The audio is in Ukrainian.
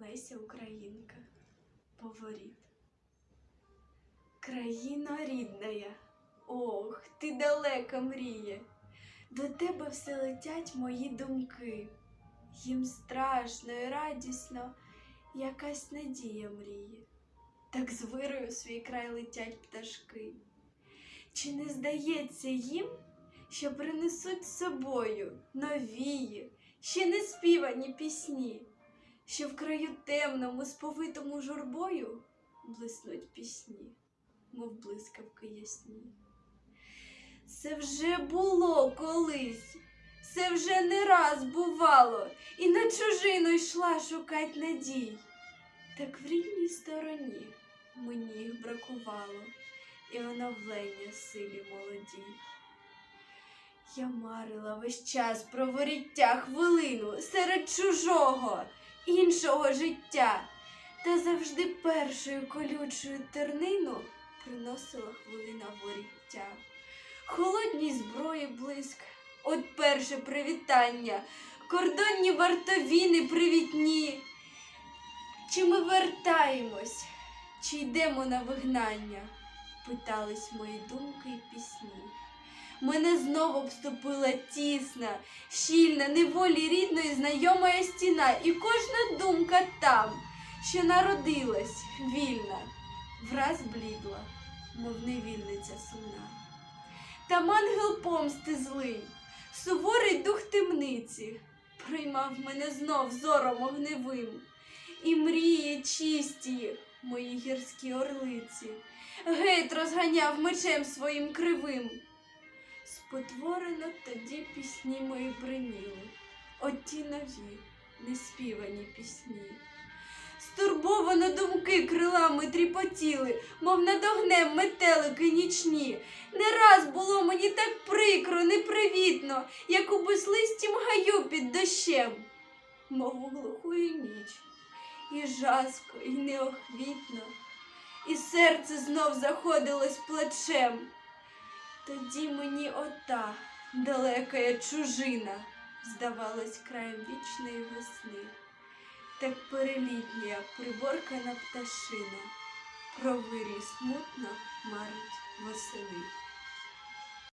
Леся Українка, Поворіт. Країно рідная, ох, ти далека мріє, до тебе все летять мої думки. Їм страшно і радісно, якась надія мріє. Так з вирою свій край летять пташки. Чи не здається їм, що принесуть з собою новії, ще не співані пісні, що в краю темному, сповитому журбою блиснуть пісні, мов блискавки ясні. Це вже було колись, це вже не раз бувало, і на чужину йшла шукать надій. Так в рідній стороні мені їх бракувало, і оновлення силі молодій. Я марила весь час про воріття хвилину серед чужого, іншого життя, та завжди першою колючою тернину приносила хвилина воріття. Холодній зброї блиск, от перше привітання, кордонні вартовіни привітні. Чи ми вертаємось, чи йдемо на вигнання? Питались мої думки і пісні. Мене знову обступила тісна, щільна, неволі рідної знайома стіна, і кожна думка там, що народилась вільна, враз блідла, мов невільниця сумна. Там ангел помсти злий, суворий дух темниці, приймав мене знов зором огневим, і мрії чисті, мої гірські орлиці, геть розганяв мечем своїм кривим. Спотворено тоді пісні мої бриніли, оті нові, неспівані пісні. Стурбовано думки крилами тріпотіли, мов над огнем метелики нічні. Не раз було мені так прикро, непривітно, як у безлистім гаю під дощем, мов у глухую ніч, і жаско, і неохвітно, і серце знов заходилось плачем. Тоді мені ота далека чужина здавалась краєм вічної весни, так перелітня приборкана пташина про вирій смутно марить восени.